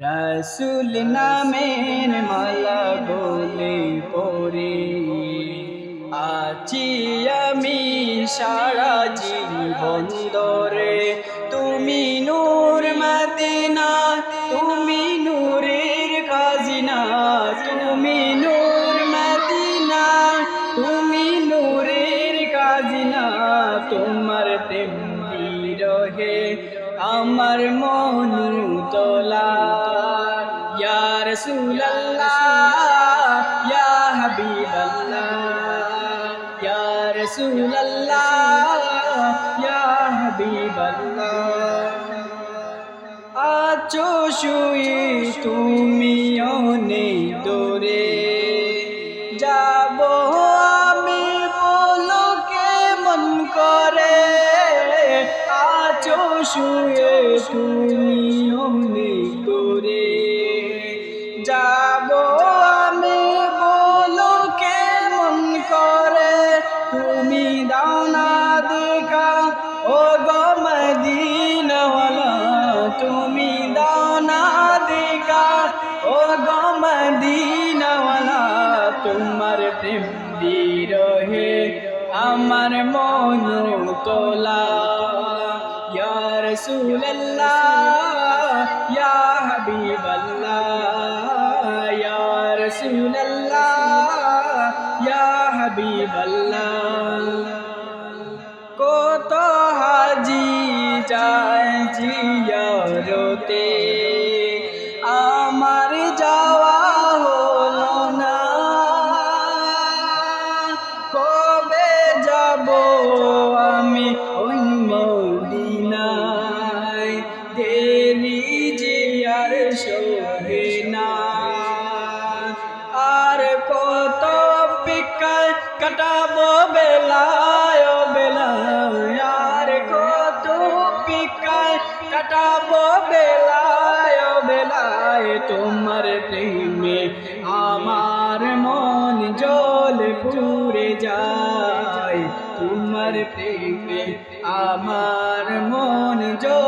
রসুল নামের মালা বলে পরে আছি আমি সারা জীবন ধরে। তুমি নূর মদিনা, তুমি নূরের খাজিনা, তুমি নূর মদিনা, তুমি নূরের কাজিনা তোমার প্রেম রহে? আমার মন তোলা ইয়া রাসূলুল্লাহ, ইয়া হাবিবাল্লাহ, ইয়া রাসূলুল্লাহ, ইয়া হাবিবাল্লাহ। আছো শুয়ে তুমি অনেক দূরে। যাব আমি বলো কেমন করে? শুয়ে তুমি অনেক দূরে যাব আমি, বলো কেমন করে? তুমি দাও না দেখা ও গো মদিনাওয়ালা, তুমি দাও না দেখা ও গো মদিনাওয়ালা, তোমার প্রেম বিরহে, আমার মন তোলা হাবিবাল্লাহ কত হাজি যায় জিয়ারতে আমার আর কত পিকায় কাটাবো বেলায়, ও বেলায়। আর কত পিকায় কাটাবো বেলায় বেলায়। তোমার প্রেমে আমার মন জল পুরে যায়। তোমার প্রেমে আমার মন জল